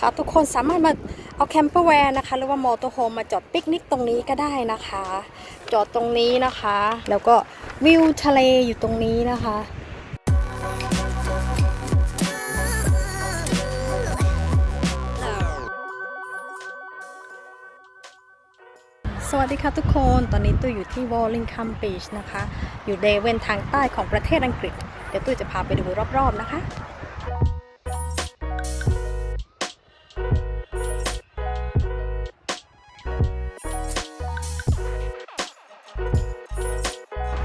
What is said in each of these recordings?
ค่ะทุกคนสามารถมาเอาแคมเปอร์แวนนะคะ หรือว่ามอเตอร์โฮมมาจอดปิกนิกตรงนี้ก็ได้นะคะ จอดตรงนี้นะคะ แล้วก็วิวทะเลอยู่ตรงนี้นะคะสวัสดีค่ะทุกคน ตอนนี้ตุ้ยอยู่ที่วอลลิงคัมบีชนะคะ อยู่เดเวนทางใต้ของประเทศอังกฤษ เดี๋ยวตุ้ยจะพาไปดูรอบๆนะคะ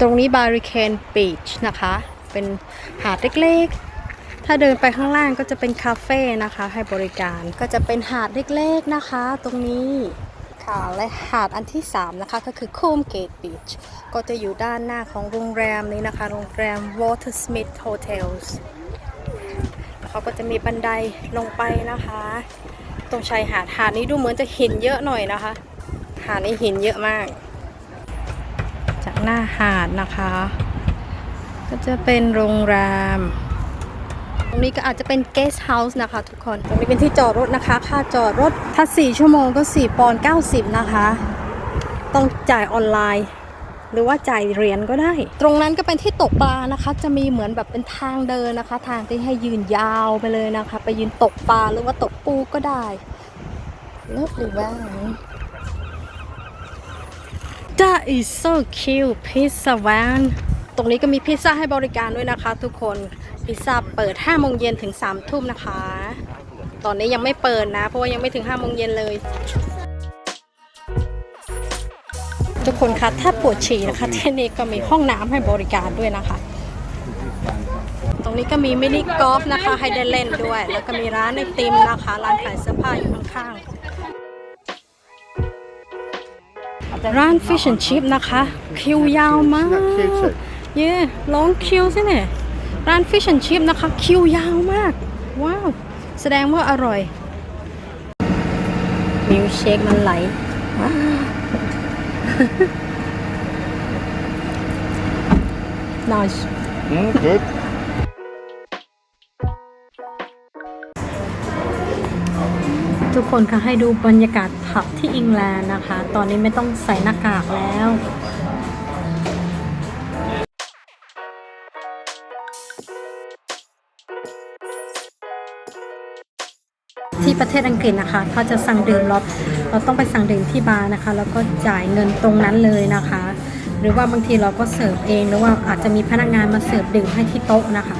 ตรงนี้บาริเคนบีชนะคะ เป็นหาดเล็กๆ ถ้าเดินไปข้างล่างก็จะเป็นคาเฟ่นะคะ ให้บริการก็จะเป็นหาดเล็กๆนะคะ ตรงนี้ค่ะและหาดอันที่ 3 นะคะ ก็คือคูมเกตบีชก็จะอยู่ด้านหน้าของโรงแรมนี้นะคะ โรงแรม Watersmith Hotels เขาก็จะมีบันไดลงไปนะคะ ตรงชายหาดหาดนี้ดูเหมือนจะหินเยอะหน่อยนะคะ หาดนี้หินเยอะมาก จากหน้าหาดนะคะ ก็จะเป็นโรงแรม ตรงนี้ก็อาจจะเป็น guest house นะคะทุกคน ตรงนี้เป็นที่จอดรถนะคะ ค่าจอดรถถ้า 4 ชั่วโมงก็ 4 ปอนด์90 นะคะ ต้องจ่ายออนไลน์ หรือว่าจ่ายเหรียญก็ได้ ตรงนั้นก็เป็นที่ตกปลานะคะ จะมีเหมือนแบบเป็นทางเดินนะคะ ทางที่ให้ยืนยาวไปเลยนะคะ ไปยืนตกปลาหรือว่าตกปูก็ได้เลิศหรือว่า That is so cute pizza van ตรงนี้ก็มีพิซซ่าให้บริการด้วยนะคะ ทุกคน พิซซ่าเปิด5โมงเย็นถึง3ทุ่มนะคะ ตอนนี้ยังไม่เปิดนะ เพราะว่ายังไม่ถึง5โมงเย็นเลย ทุกคนคะถ้าปวดฉี่นะคะที่นี่ก็มีห้องน้ำให้บริการด้วยนะคะ ตรงนี้ก็มีมินิกอล์ฟนะคะให้ได้เล่นด้วย แล้วก็มีร้านไอติมนะคะ ร้านขายเสื้อผ้าอยู่ข้างๆ ร้าน Fish and Chip นะคะ คิวยาวมากเย่ลองคิวสิเนี่ยร้าน Fish and Chip นะคะ คิวยาวมาก ว้าว แสดงว่าอร่อย มิลเชคมันไหลว้าว nice Mm, good. ทุกคนคะให้ดูบรรยากาศผับที่อิงแลนด์นะคะ ตอนนี้ไม่ต้องใส่หน้ากากแล้วที่ประเทศอังกฤษนะคะ ถ้าจะสั่งดื่มเราเราต้องไปสั่งดื่มที่บาร์นะคะ แล้วก็จ่ายเงินตรงนั้นเลยนะคะ หรือว่าบางทีเราก็เสิร์ฟเอง หรือว่าอาจจะมีพนักงานมาเสิร์ฟดื่มให้ที่โต๊ะนะคะ